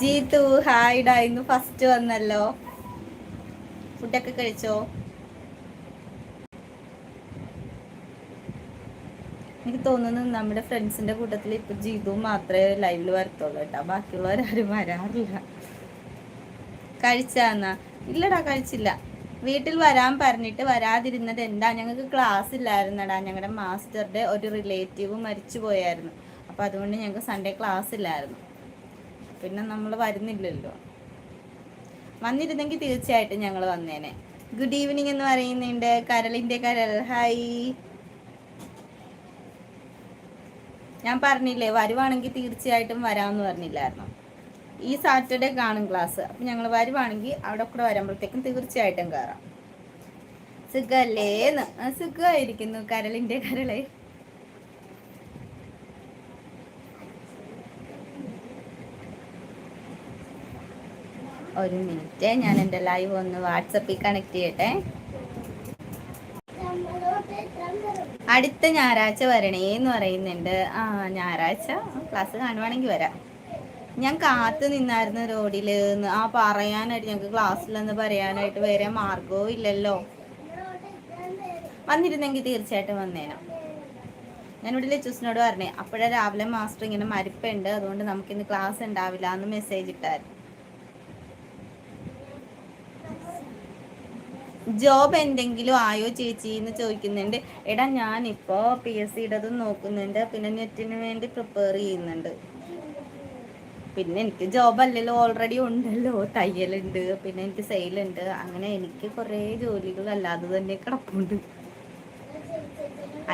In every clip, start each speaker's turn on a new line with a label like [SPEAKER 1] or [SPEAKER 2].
[SPEAKER 1] ജീതു ഹായ്ഡാ ഇന്ന് ഫസ്റ്റ് വന്നല്ലോ. ഫുഡൊക്കെ കഴിച്ചോ? എനിക്ക് തോന്നുന്നു നമ്മുടെ ഫ്രണ്ട്സിന്റെ കൂട്ടത്തിൽ ഇപ്പൊ ജീതു മാത്രമേ ലൈവിൽ വരത്തുള്ളൂ കേട്ടോ. ബാക്കിയുള്ളവരാരും വരാറില്ല. കഴിച്ചാന്നാ ഇല്ലടാ കഴിച്ചില്ല. വീട്ടിൽ വരാൻ പറഞ്ഞിട്ട് വരാതിരുന്നത് എന്താ? ഞങ്ങൾക്ക് ക്ലാസ് ഇല്ലായിരുന്നടാ. ഞങ്ങളുടെ മാസ്റ്ററുടെ ഒരു റിലേറ്റീവ് മരിച്ചു പോയായിരുന്നു അപ്പോൾ അതുകൊണ്ട് ഞങ്ങൾക്ക് സൺഡേ ക്ലാസ് ഇല്ലായിരുന്നു. പിന്നെ നമ്മൾ വരുന്നില്ലല്ലോ. വന്നിരുന്നെങ്കിൽ തീർച്ചയായിട്ടും ഞങ്ങൾ വന്നേനെ. ഗുഡ് ഈവനിങ് എന്ന് പറയുന്നുണ്ട്. കരളിന്റെ കരൾ. ഹായ് ഞാൻ പറഞ്ഞില്ലേ വരുവാണെങ്കിൽ തീർച്ചയായിട്ടും വരാമെന്ന് പറഞ്ഞില്ലായിരുന്നു. ഈ സാറ്റർഡേ കാണും ക്ലാസ് അപ്പം ഞങ്ങൾ വരുവാണെങ്കിൽ അവിടെ കൂടെ വരുമ്പോഴത്തേക്കും തീർച്ചയായിട്ടും കയറാം സുഖല്ലേന്ന് സുഖമായിരിക്കുന്നു. കരളിന്റെ കരളെ. ഒരു മിനിറ്റ്. ഞാൻ എന്റെ ലൈവ് ഒന്ന് വാട്സപ്പിൽ കണക്ട് ചെയ്യട്ടെ. അടുത്ത ഞായറാഴ്ച വരണേ എന്ന് പറയുന്നുണ്ട്. ആ ഞായറാഴ്ച ക്ലാസ് കാണുവാണെങ്കിൽ വരാം. ഞാൻ കാത്തു നിന്നായിരുന്നു റോഡിൽ ആ പറയാനായിട്ട് ഞങ്ങൾക്ക് ക്ലാസ്സിലെന്ന് പറയാനായിട്ട് വേറെ മാർഗവും ഇല്ലല്ലോ. വന്നിരുന്നെങ്കിൽ തീർച്ചയായിട്ടും വന്നേനോ. ഞാനിവിടെ ലച്ചൂസിനോട് പറഞ്ഞേ അപ്പോഴേ രാവിലെ മാസ്റ്റർ ഇങ്ങനെ മരിപ്പുണ്ട്. അതുകൊണ്ട് നമുക്കിന്ന് ക്ലാസ് ഉണ്ടാവില്ല എന്ന് മെസ്സേജ് ഇട്ടായിരുന്നു. ജോബ് എന്തെങ്കിലും ആയോ ചേച്ചി എന്ന് ചോദിക്കുന്നുണ്ട്. എടാ ഞാനിപ്പോ പി എസ് സിയുടേതും നോക്കുന്നുണ്ട്. പിന്നെ നെറ്റിന് വേണ്ടി പ്രിപ്പയർ ചെയ്യുന്നുണ്ട്. പിന്നെ എനിക്ക് ജോബ് അല്ലല്ലോ ഓൾറെഡി ഉണ്ടല്ലോ. തയ്യലുണ്ട് പിന്നെ എനിക്ക് സെയിലുണ്ട് അങ്ങനെ എനിക്ക് കുറേ ജോലികൾ അല്ലാതെ തന്നെ കിടപ്പുണ്ട്.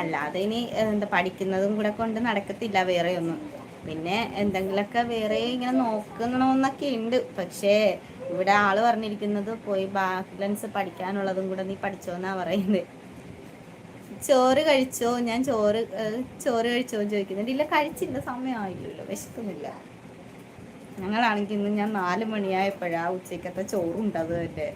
[SPEAKER 1] അല്ലാതെ ഇനി എന്താ പഠിക്കുന്നതും കൂടെ കൊണ്ട് നടക്കത്തില്ല വേറെ ഒന്നും. പിന്നെ എന്തെങ്കിലുമൊക്കെ വേറെ ഇങ്ങനെ നോക്കണമെന്നൊക്കെ ഉണ്ട്. പക്ഷേ ഇവിടെ ആൾ പറഞ്ഞിരിക്കുന്നത് പോയി ബാലൻസ് പഠിക്കാനുള്ളതും കൂടെ നീ പഠിച്ചോന്നാ പറയുന്നത് ചോറ് കഴിച്ചോ? ഞാൻ ചോറ് ചോറ് കഴിച്ചോ ചോദിക്കുന്നുണ്ട്. ഇല്ല കഴിച്ചില്ല. സമയമായില്ലല്ലോ. വിശക്കുന്നില്ല. ഞങ്ങളാണെങ്കിൽ ഇന്ന് ഞാൻ നാല് മണിയായപ്പോഴാ ഉച്ചക്കത്തെ ചോറുണ്ടത് തന്നെ.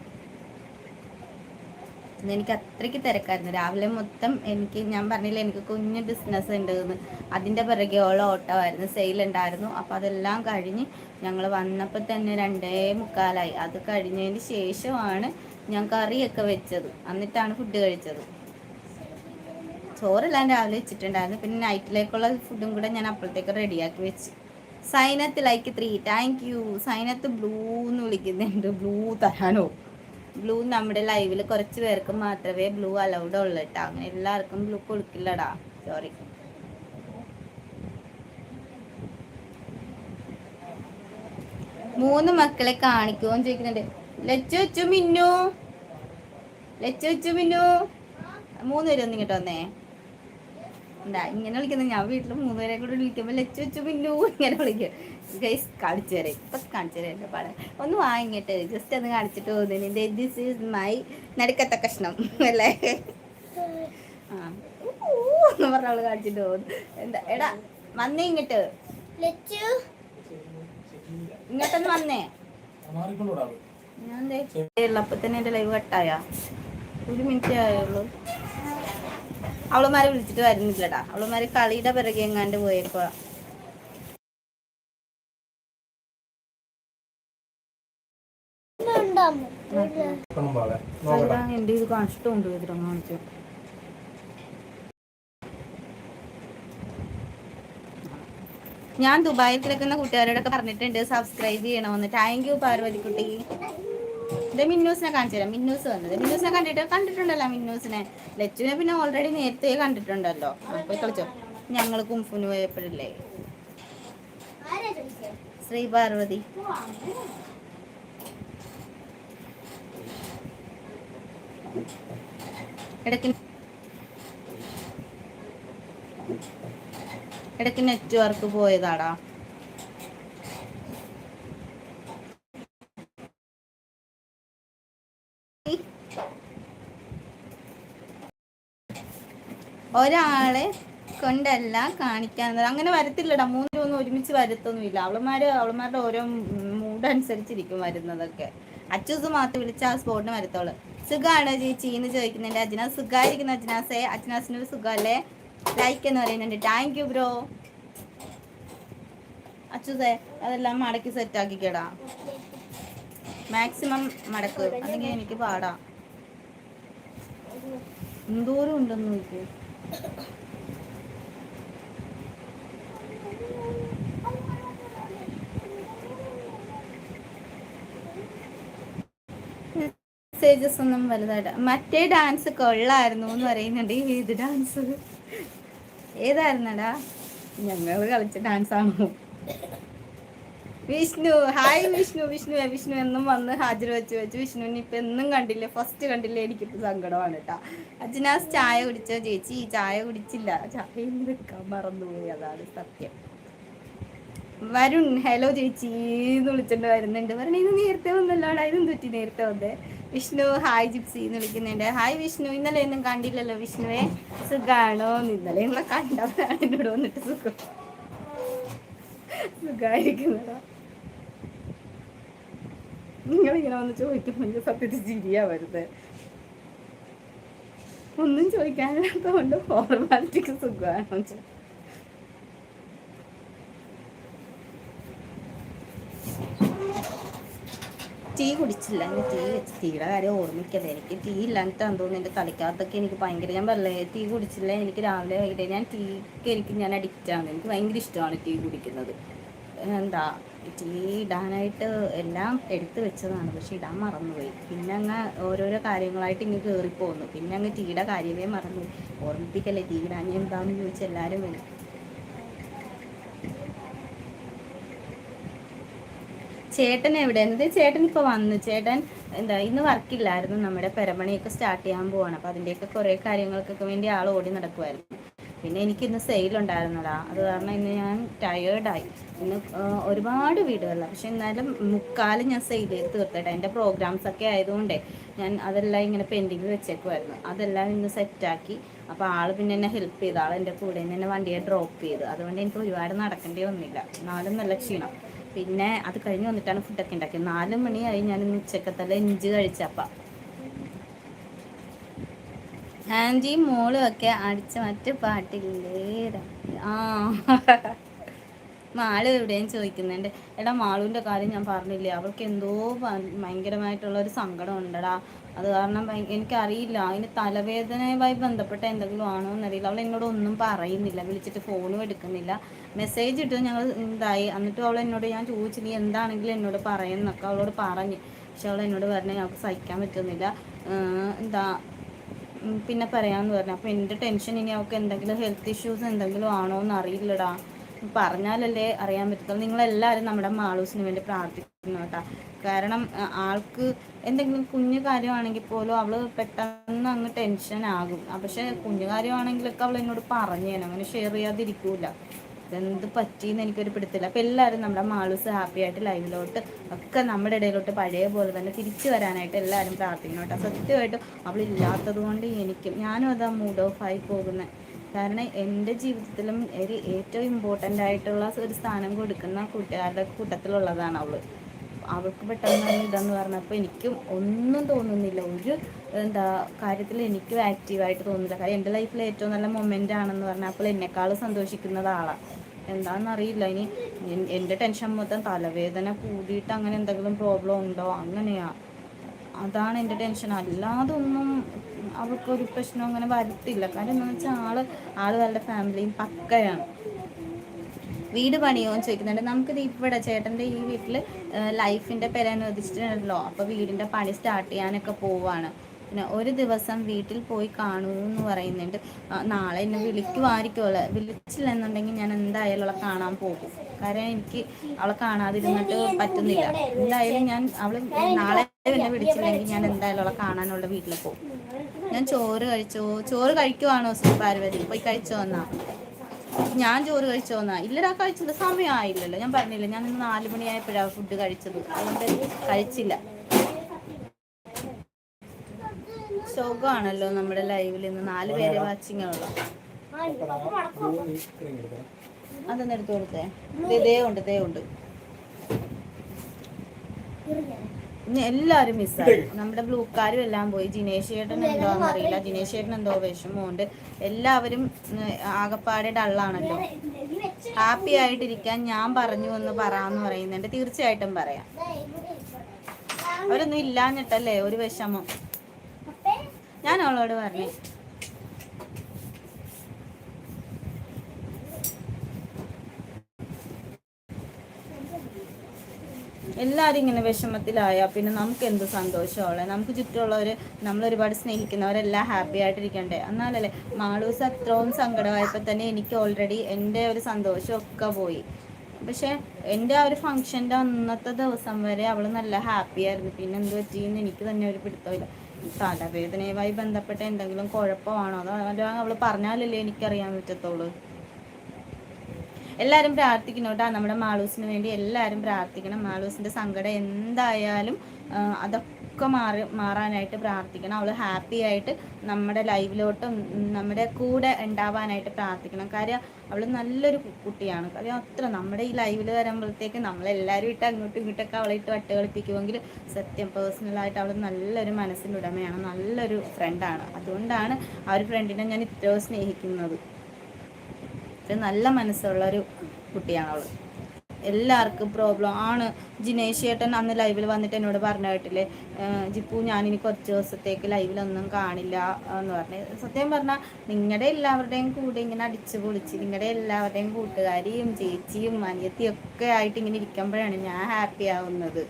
[SPEAKER 1] ഇന്ന് എനിക്ക് അത്രയ്ക്ക് തിരക്കായിരുന്നു. രാവിലെ മൊത്തം എനിക്ക് ഞാൻ പറഞ്ഞില്ല എനിക്ക് കുഞ്ഞ് ബിസിനസ് ഉണ്ട് എന്ന് അതിന്റെ ഓട്ടോ ഓട്ടമായിരുന്നു സെയിൽ ഉണ്ടായിരുന്നു. അപ്പോൾ അതെല്ലാം കഴിഞ്ഞ് ഞങ്ങൾ വന്നപ്പോൾ തന്നെ രണ്ടേ മുക്കാലായി. അത് കഴിഞ്ഞതിന് ശേഷമാണ് ഞാൻ കറിയൊക്കെ വെച്ചത്. എന്നിട്ടാണ് ഫുഡ് കഴിച്ചത്. ചോറെല്ലാം രാവിലെ വെച്ചിട്ടുണ്ടായിരുന്നു. പിന്നെ നൈറ്റിലേക്കുള്ള ഫുഡും കൂടെ ഞാൻ അപ്പോഴത്തേക്ക് റെഡിയാക്കി വെച്ച്. Zainath like three thank you Zainath blue എന്ന് വിളിക്കുന്നുണ്ട്. ബ്ലൂ തരാനോ? ബ്ലൂ നമ്മുടെ ലൈവിൽ കുറച്ച് പേർക്ക് മാത്രമേ ബ്ലൂ അലൗഡ് ഉള്ളൂ കേട്ടോ അങ്ങനെ എല്ലാവർക്കും ബ്ലൂ കൊടുക്കില്ലടാ. സോറി മൂന്ന് മക്കളെ കാണിക്കുമെന്ന് ചോദിക്കുന്നുണ്ട്. ലച്ചു മിന്നു. ലച്ചു മിന്നു മൂന്ന്. പേര് ഒന്ന് ഇങ്ങോട്ട് വന്നേ. ഇങ്ങനെ വിളിക്കുന്നത്? ഞാൻ വീട്ടിൽ മൂന്ന് പേരെ കൂടെ വിളിക്കുമ്പോൾ ലച്ചു മിന്നു ഇങ്ങനെ വിളിക്കും. ഗൈസ് കാണിച്ചു തരാം. ഇപ്പൊ കാണിച്ചു തരാം എന്റെ പാടെ. ഒന്ന് വാങ്ങിട്ട് ജസ്റ്റ് ഒന്ന് കാണിച്ചിട്ട് പോകുന്നതിന്റെ ദിസ് ഈസ് മൈ നടുക്കത്ത കഷ്ണം. അല്ലേ? ആ. എന്ന് പറഞ്ഞ അവൾ കാണിച്ചിട്ട് പോകുന്നു എന്താ എടാ വന്നേ ഇങ്ങോട്ട്. ഇങ്ങോട്ടൊന്ന് വന്നേ. ഞാൻ തന്നെ എന്റെ ലൈവ് കട്ടായ ഒരു മിനിറ്റ് ആയുള്ളൂ. അവളുമാരെ വിളിച്ചിട്ട് വരുന്നില്ലടാ. അവളുമാര് കളിയുടെ പിറകെ എങ്ങാണ്ട് ഇത് ഇതിലും കാണിച്ചു. ഞാൻ ദുബായിൽ കിടക്കുന്ന കൂട്ടുകാരോടൊക്കെ പറഞ്ഞിട്ടുണ്ട് സബ്സ്ക്രൈബ് ചെയ്യണമെന്ന്. താങ്ക് യു പാർവതിക്കുട്ടി. ഇത് മിന്നൂസിനെ കാണിച്ചു തരാം മിന്നൂസ് വന്നത്. മിന്നൂസിനെ കണ്ടിട്ട് കണ്ടിട്ടുണ്ടല്ലോ മിന്നൂസിനെ. ലച്ചുവിനെ പിന്നെ ഓൾറെഡി നേരത്തെ കണ്ടിട്ടുണ്ടല്ലോ. അപ്പൊ കളിച്ചോ. ഞങ്ങൾ കുംഫുന് പോയപ്പോഴല്ലേ. ശ്രീ പാർവതി. ഇടയ്ക്ക് നെറ്റ്വർക്ക് പോയതാടാ. ഒരാളെ കൊണ്ടല്ല കാണിക്കാൻ അങ്ങനെ വരത്തില്ലടാ. മൂന്ന് രൂപ ഒരുമിച്ച് വരത്തൊന്നുമില്ല. അവളമാര് അവളമാരുടെ ഓരോ മൂഡ് അനുസരിച്ചിരിക്കും വരുന്നതൊക്കെ. അച്ചൂസ് മാത്രം വിളിച്ച ആ സ്പോട്ടിന് വരത്തോളൂ സുഖാണോ ചേച്ചി എന്ന് ചോദിക്കുന്നുണ്ട്. അജ്നാസ് സുഖമായിരിക്കുന്നു അജ്നാസെ. അജ്നാസിനൊരു സുഖമല്ലേ? ലൈക്ക് എന്ന് പറയുന്നുണ്ട്. താങ്ക് യു ബ്രോ അച്യുതേ അതെല്ലാം മടക്കി സെറ്റ് ആക്കിക്കടാ. മാക്സിമം മടക്ക്. അല്ലെങ്കിൽ എനിക്ക് പാടാ? എന്തോരം ഉണ്ടെന്ന് നോക്കൂ. മെസ്സേജസ് ഒന്നും വലുതായിട്ട് മറ്റേ ഡാൻസ് കൊള്ളായിരുന്നു എന്ന് പറയുന്നുണ്ട് ഏത് ഡാൻസ് ഏതായിരുന്നടാ? ഞങ്ങൾ കളിച്ച ഡാൻസ് ആണോ? വിഷ്ണു. ഹായ് വിഷ്ണു. വിഷ്ണു വിഷ്ണു എന്നും വന്ന് ഹാജർ വെച്ച് വെച്ച് വിഷ്ണുവിനെ ഇപ്പൊ എന്നും കണ്ടില്ല? ഫസ്റ്റ് കണ്ടില്ല? എനിക്കിപ്പോ സങ്കടമാണ് കേട്ടാ. അച്ഛനാസ് ചായ കുടിച്ചോ ചേച്ചി? ചായ കുടിച്ചില്ല. ചായ വെക്കാൻ മറന്നുപോയി. അതാണ് സത്യം. വരുൺ. ഹലോ ചേച്ചി എന്ന് വിളിച്ചിട്ട് വരുന്നുണ്ട്. വരണേ ഇത് നേരത്തെ വന്നല്ലോടാ ഇതും തെറ്റി നേരത്തെ വന്നേ. വിഷ്ണു ഹായ് ജിപ്സി എന്ന് വിളിക്കുന്നുണ്ട്. ഹായ് വിഷ്ണു ഇന്നലെ ഒന്നും കണ്ടില്ലല്ലോ വിഷ്ണുവെ. സുഖാണോ? ഇന്നലെ നിങ്ങളെ കണ്ടവരാണ് എന്നോട് വന്നിട്ട് സുഖം. സുഖായിരിക്കുന്നതാ. നിങ്ങളിങ്ങനെ വന്ന് ചോദിക്കുമ്പോൾ സത്യത്തിൽ ചിരിയാ വരുന്നത് ഒന്നും ചോദിക്കാനില്ലാത്തതുകൊണ്ട് ഫോർമാലിറ്റിക്ക് സുഖമാണോ ടീ കുടിച്ചില്ല. എന്റെ ടീ വെച്ച് ടീയുടെ കാര്യം ഓർമ്മിക്കല്ലേ എനിക്ക് ടീ ഇല്ലാഞ്ഞിട്ടാന്ന് തോന്നുന്നു. എന്റെ തളിക്കാത്തൊക്കെ എനിക്ക് ഭയങ്കര ഞാൻ പറഞ്ഞേ ടീ കുടിച്ചില്ല. എനിക്ക് രാവിലെ വൈകിട്ട് ഞാൻ ടീക്ക് എനിക്ക് ഞാൻ അഡിക്റ്റ് ആണ്. എനിക്ക് ഭയങ്കര ഇഷ്ടമാണ് ടീ കുടിക്കുന്നത്. എന്താ ടീ ഇടാനായിട്ട് എല്ലാം എടുത്തു വെച്ചതാണ്. പക്ഷെ ഇടാൻ മറന്നുപോയി. പിന്നെ അങ്ങ് ഓരോരോ കാര്യങ്ങളായിട്ട് ഇങ്ങ് കയറിപ്പോന്നു പിന്നെ അങ്ങ് ടീയുടെ കാര്യമേ മറന്നുപോയി. ഓർമ്മിപ്പിക്കല്ലേ ടീ ഇടാൻ എന്താണെന്ന് ചോദിച്ചാൽ എല്ലാവരും വരും ചേട്ടൻ എവിടെ എന്ത് ചേട്ടൻ ഇപ്പൊ വന്നു. ചേട്ടൻ എന്താ ഇന്ന് വർക്കില്ലായിരുന്നു നമ്മുടെ പെരമണിയൊക്കെ സ്റ്റാർട്ട് ചെയ്യാൻ പോവാണ്. അപ്പൊ അതിന്റെയൊക്കെ കുറെ കാര്യങ്ങൾക്കൊക്കെ വേണ്ടി ആൾ ഓടി നടക്കുമായിരുന്നു പിന്നെ എനിക്ക് ഇന്ന് സെയിൽ ഉണ്ടായിരുന്നടാ അത് കാരണം ഇന്ന് ഞാൻ ടയേർഡായി ഇന്ന് ഒരുപാട് വീടുകളിലാണ് പക്ഷെ എന്നാലും മുക്കാലും ഞാൻ സെയിൽ ചെയ്ത് തീർത്തിട്ടെ. എന്റെ പ്രോഗ്രാംസ് ഒക്കെ ആയതുകൊണ്ടേ ഞാൻ അതെല്ലാം ഇങ്ങനെ പെൻഡിങ്ങിൽ വെച്ചേക്കുമായിരുന്നു അതെല്ലാം ഇന്ന് സെറ്റാക്കി അപ്പോൾ ആൾ പിന്നെ എന്നെ ഹെൽപ്പ് ചെയ്തു ആൾ എന്റെ കൂടെ നിന്ന് എന്നെ വണ്ടിയെ ഡ്രോപ്പ് ചെയ്തു. അതുകൊണ്ട് എനിക്ക് ഒരുപാട് നടക്കേണ്ടി വന്നില്ല. നാലും നല്ല ക്ഷീണം. പിന്നെ അത് കഴിഞ്ഞ് വന്നിട്ടാണ് ഫുഡൊക്കെ ഉണ്ടാക്കിയത് നാല് മണിയായി ഞാൻ ഇന്ന് ഉച്ചക്കത്തല്ല ഇഞ്ച് കഴിച്ചപ്പ ആന്റി മോളും ഒക്കെ അടിച്ച മറ്റു പാട്ടില്ലേ? ആ. മാൾ എവിടെയും ചോദിക്കുന്നുണ്ട്. എടാ മാളുവിന്റെ കാര്യം ഞാൻ പറഞ്ഞില്ലേ? അവൾക്ക് എന്തോ ഭയങ്കരമായിട്ടുള്ള ഒരു സങ്കടം ഉണ്ടടാ. അത് കാരണം എനിക്കറിയില്ല. അതിന് തലവേദനയുമായി ബന്ധപ്പെട്ട എന്തെങ്കിലും ആണോ എന്നറിയില്ല. അവൾ എന്നോട് ഒന്നും പറയുന്നില്ല. വിളിച്ചിട്ട് ഫോണും എടുക്കുന്നില്ല. മെസ്സേജ് ഇട്ട് ഞങ്ങൾ ഇതായി എന്നിട്ടും അവൾ എന്നോട് ഞാൻ ചോദിച്ചു നീ എന്താണെങ്കിലും എന്നോട് പറയുന്നൊക്കെ അവളോട് പറഞ്ഞു. പക്ഷെ അവൾ എന്നോട് പറഞ്ഞു ഞങ്ങൾക്ക് സഹിക്കാൻ പറ്റുന്നില്ല. എന്താ പിന്നെ പറയാമെന്ന് പറഞ്ഞു. അപ്പോൾ എന്റെ ടെൻഷൻ ഇനി അവൾക്ക് എന്തെങ്കിലും ഹെൽത്ത് ഇഷ്യൂസ് എന്തെങ്കിലും ആണോ എന്ന് അറിയില്ലടാ. പറഞ്ഞാലല്ലേ അറിയാൻ പറ്റത്തുള്ളൂ. നിങ്ങളെല്ലാവരും നമ്മുടെ മാളൂസിന് വേണ്ടി പ്രാർത്ഥിക്കുന്നു കാരണം ആൾക്ക് എന്തെങ്കിലും കുഞ്ഞു കാര്യമാണെങ്കിൽ പോലും അവൾ പെട്ടെന്ന് അങ്ങ് ടെൻഷൻ ആകും. പക്ഷെ കുഞ്ഞു കാര്യമാണെങ്കിലൊക്കെ അവൾ എന്നോട് പറഞ്ഞേനെ. അങ്ങനെ ഷെയർ ചെയ്യാതിരിക്കൂല. ഇതെന്ത് പറ്റിയെന്ന് എനിക്കൊരു പിടുത്തില്ല അപ്പം എല്ലാവരും നമ്മുടെ മാളൂസ് ഹാപ്പി ആയിട്ട് ലൈവിലോട്ട് ഒക്കെ നമ്മുടെ ഇടയിലോട്ട് പഴയ പോലെ തന്നെ തിരിച്ചു വരാനായിട്ട് എല്ലാവരും പ്രാർത്ഥിക്കണം കേട്ടോ സത്യമായിട്ടും അവളില്ലാത്തത് കൊണ്ട് എനിക്കും ഞാനും അതാ മൂഡ് ഓഫ് ആയി പോകുന്നത് കാരണം എന്റെ ജീവിതത്തിലും ഒരു ഏറ്റവും ഇമ്പോർട്ടന്റ് ആയിട്ടുള്ള ഒരു സ്ഥാനം കൊടുക്കുന്ന കൂട്ടുകാരുടെ കൂട്ടത്തിലുള്ളതാണ് അവൾ അവൾക്ക് പെട്ടെന്ന് ഇതെന്ന് പറഞ്ഞപ്പോൾ എനിക്കും ഒന്നും തോന്നുന്നില്ല. ഒരു എന്താ കാര്യത്തിൽ എനിക്കും ആക്റ്റീവായിട്ട് തോന്നുന്നില്ല. കാര്യം എന്റെ ലൈഫിലെ ഏറ്റവും നല്ല മൊമെന്റ് ആണെന്ന് പറഞ്ഞാൽ അപ്പോൾ എന്നെക്കാളും സന്തോഷിക്കുന്നത് ആളാണ് എന്താണെന്നറിയില്ല ഇനി എന്റെ ടെൻഷൻ മൊത്തം തലവേദന കൂടിയിട്ട് അങ്ങനെ എന്തെങ്കിലും പ്രോബ്ലം ഉണ്ടോ? അങ്ങനെയാ. അതാണ് എന്റെ ടെൻഷൻ അല്ലാതെ ഒന്നും അവൾക്കൊരു പ്രശ്നം അങ്ങനെ വരത്തില്ല. കാരണം എന്താണെന്ന് വെച്ചാൽ ആൾ ആൾ നല്ല ഫാമിലിയും പക്കയാണ്. വീട് പണിയോ എന്ന് ചോദിക്കുന്നുണ്ട്. നമുക്കിത് ഇവിടെ ചേട്ടന്റെ ഈ വീട്ടിൽ ലൈഫിന്റെ അനുവദിച്ചിട്ടുണ്ടല്ലോ. അപ്പോൾ വീടിന്റെ പണി സ്റ്റാർട്ട് ചെയ്യാനൊക്കെ പോവാണ്. പിന്നെ ഒരു ദിവസം വീട്ടിൽ പോയി കാണൂ എന്ന് പറയുന്നുണ്ട് നാളെ എന്നെ വിളിക്കുമായിരിക്കുമല്ലോ വിളിച്ചില്ലെന്നുണ്ടെങ്കിൽ ഞാൻ എന്തായാലും അവളെ കാണാൻ പോകും. കാരണം എനിക്ക് അവളെ കാണാതിരുന്നിട്ട് പറ്റുന്നില്ല. എന്തായാലും ഞാൻ അവൾ നാളെ എന്നെ വിളിച്ചില്ലെങ്കിൽ ഞാൻ എന്തായാലും അവളെ കാണാനുള്ള വീട്ടിൽ പോകും. ഞാൻ ചോറ് കഴിച്ചോ? ചോറ് കഴിക്കുവാണോ പാർവതി? പോയി കഴിച്ചോ എന്നാ? ഞാൻ ചോറ് കഴിച്ചോ എന്നാ? ഇല്ലടാ കഴിച്ചത് സമയമായില്ലല്ലോ. ഞാൻ പറഞ്ഞില്ല ഞാൻ ഇന്ന് നാല് മണിയായപ്പോഴാണ് ഫുഡ് കഴിച്ചത്. അതുകൊണ്ട് കഴിച്ചില്ല. സുഖമാണല്ലോ നമ്മുടെ ലൈവിൽ ഇന്ന് നാല് പേര് വാച്ചിങ് ഉള്ളു. അതൊന്നും എടുത്തു കൊടുത്തേ. ദേ ഉണ്ട് ദേ ഉണ്ട്. മിസ്സായി നമ്മുടെ ബ്ലൂക്കാരും എല്ലാം പോയി. ജിനേഷ് ചേട്ടൻ എന്തോന്ന് അറിയില്ല. ജിനേഷ് ചേട്ടൻ എന്തോ വിഷമമുണ്ട് എല്ലാവരും ആകപ്പാടെ ഡള്ളാണല്ലോ. ഹാപ്പി ആയിട്ടിരിക്കാൻ ഞാൻ പറഞ്ഞു എന്ന് പറയാന്ന് പറയുന്നുണ്ട്. തീർച്ചയായിട്ടും പറയാം. അവരൊന്നും ഇല്ലാഞ്ഞിട്ടല്ലേ ഒരു വിഷമം? ഞാൻ അവളോട് പറഞ്ഞു. എല്ലാവരും ഇങ്ങനെ വിഷമത്തിലായ പിന്നെ നമുക്ക് എന്ത് സന്തോഷമുള്ള നമുക്ക് ചുറ്റുമുള്ളവർ നമ്മൾ ഒരുപാട് സ്നേഹിക്കുന്നവരെല്ലാം ഹാപ്പി ആയിട്ടിരിക്കണ്ടേ? എന്നാലല്ലേ മാളൂസ് അത്രയും സങ്കടമായപ്പോൾ തന്നെ എനിക്ക് ഓൾറെഡി എന്റെ ഒരു സന്തോഷമൊക്കെ പോയി. പക്ഷേ എന്റെ ആ ഒരു ഫംഗ്ഷന്റെ അന്നത്തെ ദിവസം വരെ അവൾ നല്ല ഹാപ്പി ആയിരുന്നു. പിന്നെ എന്ത് പറ്റിയെന്ന് എനിക്ക് തന്നെ ഒരു പിടുത്തമില്ല. തലവേദനയുമായി ബന്ധപ്പെട്ട എന്തെങ്കിലും കുഴപ്പമാണോ? അതോ അവൾ പറഞ്ഞാലല്ലേ എനിക്കറിയാൻ പറ്റത്തുള്ളൂ. എല്ലാവരും പ്രാർത്ഥിക്കണം കേട്ടോ. നമ്മുടെ മാളൂസിന് വേണ്ടി എല്ലാവരും പ്രാർത്ഥിക്കണം. മാളൂസിന്റെ സങ്കടം എന്തായാലും അതൊക്കെ മാറി മാറാനായിട്ട് പ്രാർത്ഥിക്കണം. അവൾ ഹാപ്പി ആയിട്ട് നമ്മുടെ ലൈവിലോട്ടും നമ്മുടെ കൂടെ ഉണ്ടാവാനായിട്ട് പ്രാർത്ഥിക്കണം. കാര്യം അവൾ നല്ലൊരു കുട്ടിയാണ്. കാര്യം അത്ര നമ്മുടെ ഈ ലൈവിൽ വരുമ്പോഴത്തേക്ക് നമ്മളെല്ലാവരും ഇട്ട് അങ്ങോട്ടും ഇങ്ങോട്ടൊക്കെ അവളെ ഇട്ട് വട്ട് കളിപ്പിക്കുമെങ്കിൽ സത്യം പേഴ്സണലായിട്ട് അവൾ നല്ലൊരു മനസ്സിന്റെ ഉടമയാണ് നല്ലൊരു ഫ്രണ്ടാണ് അതുകൊണ്ടാണ് ആ ഒരു ഫ്രണ്ടിനെ ഞാൻ ഇത്രയും സ്നേഹിക്കുന്നത്. നല്ല മനസ്സുള്ള ഒരു കുട്ടിയാണ് അവൾ എല്ലാവർക്കും പ്രോബ്ലം ആണ്. ജിനേഷ് ചേട്ടൻ അന്ന് ലൈവിൽ വന്നിട്ട് എന്നോട് പറഞ്ഞ കേട്ടില്ലേ? ജിപ്പു ഞാനിനി കുറച്ച് ദിവസത്തേക്ക് ലൈവിലൊന്നും കാണില്ല എന്ന് പറഞ്ഞു. സത്യം പറഞ്ഞാൽ നിങ്ങളുടെ എല്ലാവരുടെയും കൂടെ ഇങ്ങനെ അടിച്ചു പൊളിച്ച് നിങ്ങളുടെ എല്ലാവരുടെയും കൂട്ടുകാരിയും ചേച്ചിയും അനിയത്തിയും ഒക്കെ ആയിട്ട് ഇങ്ങനെ ഇരിക്കുമ്പോഴാണ് ഞാൻ ഹാപ്പി ആവുന്നത്.